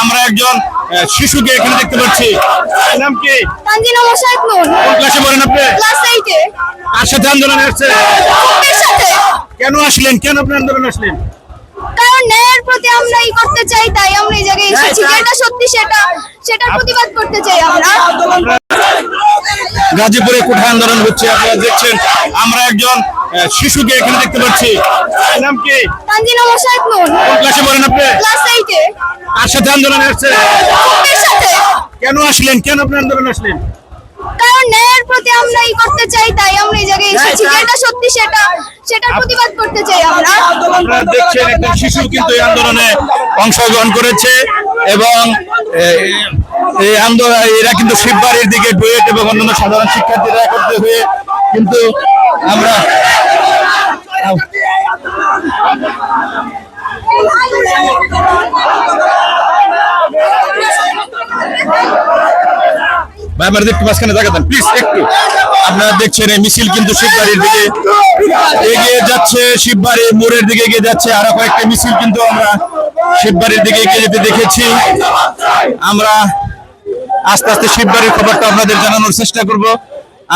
আমরা একজন শিশুকে এখানে দেখতে পাচ্ছি। নাম কি? তানজিনা মোশারফ নূর। কোন ক্লাসে পড়েন আপনি? ক্লাস এইটে। কার সাথে আন্দোলনে আসছে সাথে। কেন আসলেন? কেন আপনি আন্দোলনে আসলেন? কারণ ন্যায়ের প্রতি আমরা ই করতে চাই তাই আমরা এই জায়গায় এসেছি। যেটা সত্যি সেটা সেটার প্রতিবাদ করতে চাই আমরা। গাজীপুরে কোঠা আন্দোলন হচ্ছে আপনারা দেখছেন। আমরা একজন শিশুকে এখানে দেখতে পাচ্ছি। নাম কি? তানজিনা মোশারফ নূর। কোন ক্লাসে পড়েন আপনি? সাথে আন্দোলনে আসছে? কেন আসলেন? কেন আপনি আন্দোলনে আসলেন? কারণ ন্যায়ের প্রতি আমরা ই করতে চাই তাই আমরা এই জায়গায় এসেছি। যেটা সত্যি সেটা সেটার প্রতিবাদ করতে চাই আমরা। আপনারা দেখছেন একজন শিশু কিন্তু এই আন্দোলনে অংশগ্রহণ করেছে এবং এই আন্দোলন এরা কিন্তু শিববাড়ির দিকে ডুয়েট এবং অন্যান্য সাধারণ শিক্ষার্থীরা একত্রিত হয়ে কিন্তু আমরা ভাই আমার একটু মাঝখানে জায়গা দেন প্লিজ একটু। আপনারা দেখছেন এই মিছিল কিন্তু শিববাড়ির দিকে এগিয়ে যাচ্ছে শিববাড়ি মোড়ের দিকে এগিয়ে যাচ্ছে। আরও কয়েকটা মিছিল কিন্তু আমরা শিববাড়ির দিকে এগিয়ে যেতে দেখেছি। আমরা আস্তে আস্তে শিববাড়ির খবরটা আপনাদের জানানোর চেষ্টা করব।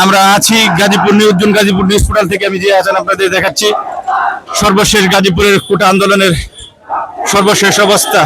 আমরা আছি গাজীপুর নিউজন গাজীপুর নিউজ পোর্টাল থেকে আমি যে আছেন আপনাদের দেখাচ্ছি। সর্বশেষ গাজীপুরের কোটা আন্দোলনের সর্বশেষ অবস্থা।